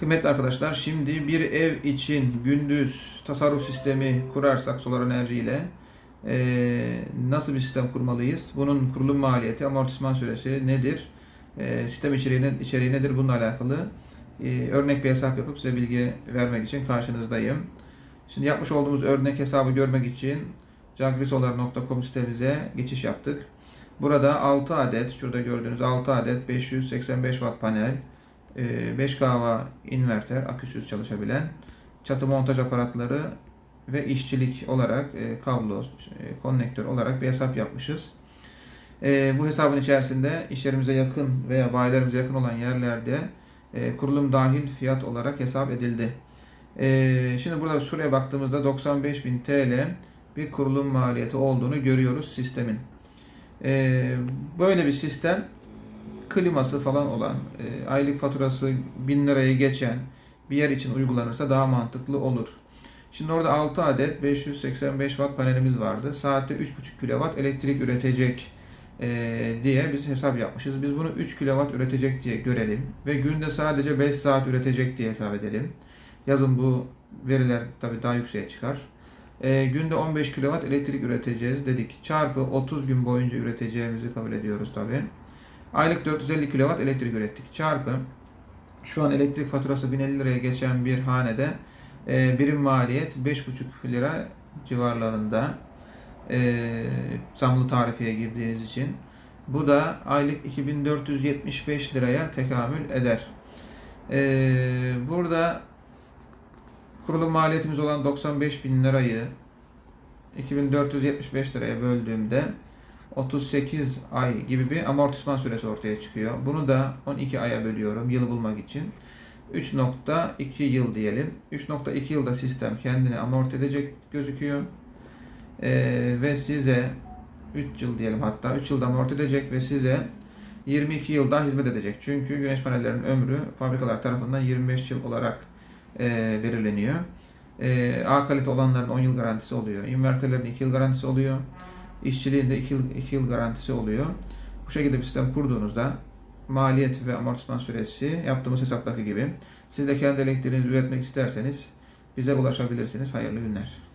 Kıymetli arkadaşlar şimdi bir ev için gündüz tasarruf sistemi kurarsak solar enerjiyle eee, nasıl bir sistem kurmalıyız? Bunun kurulum maliyeti, amortisman süresi nedir? Eee, sistem içeriği, içeriği nedir? Bununla alakalı eee, örnek bir hesap yapıp size bilgi vermek için karşınızdayım. Şimdi yapmış olduğumuz örnek hesabı görmek için cagrisolar.com sitemize geçiş yaptık. Burada 6 adet, şurada gördüğünüz 6 adet 585 watt panel, e, 5 kW inverter, aküsüz çalışabilen, çatı montaj aparatları ve işçilik olarak e, kablo, e, konnektör olarak bir hesap yapmışız. E, bu hesabın içerisinde iş yerimize yakın veya bayilerimize yakın olan yerlerde kurulum dahil fiyat olarak hesap edildi. Şimdi burada şuraya baktığımızda 95.000 TL bir kurulum maliyeti olduğunu görüyoruz sistemin. Böyle bir sistem kliması falan olan, e, aylık faturası 1000 liraya geçen bir yer için uygulanırsa daha mantıklı olur. Şimdi orada 6 adet 585 watt panelimiz vardı. Saatte 3,5 kW elektrik üretecek e, diye biz hesap yapmışız. Biz bunu 3 kW üretecek diye görelim ve günde sadece 5 saat üretecek diye hesap edelim. Yazın bu veriler tabii daha yükseğe çıkar. E, günde 15 kW elektrik üreteceğiz dedik. Çarpı 30 gün boyunca üreteceğimizi kabul ediyoruz tabii. Aylık 450 kW elektrik ürettik. Çarpı şu an elektrik faturası 1050 liraya geçen bir hanede e, birim maliyet 5,5 lira civarlarında e, zamlı tarifiye girdiğiniz için. Bu da aylık 2475 liraya tekamül eder. E, burada kurulum maliyetimiz olan 95 bin lirayı 2475 liraya böldüğümde 38 ay gibi bir amortisman süresi ortaya çıkıyor. Bunu da 12 aya bölüyorum yılı bulmak için. 3.2 yıl diyelim. 3.2 yılda sistem kendini amorti edecek gözüküyor. Ee, ve size 3 yıl diyelim hatta 3 yılda amorti edecek ve size 22 yılda hizmet edecek. Çünkü güneş panellerinin ömrü fabrikalar tarafından 25 yıl olarak e, belirleniyor. E, A kalite olanların 10 yıl garantisi oluyor. İnverterlerin 2 yıl garantisi oluyor. İşçiliğinde 2 yıl, 2 yıl garantisi oluyor. Bu şekilde bir sistem kurduğunuzda maliyet ve amortisman süresi yaptığımız hesaptaki gibi. Siz de kendi elektriğinizi üretmek isterseniz bize ulaşabilirsiniz. Hayırlı günler.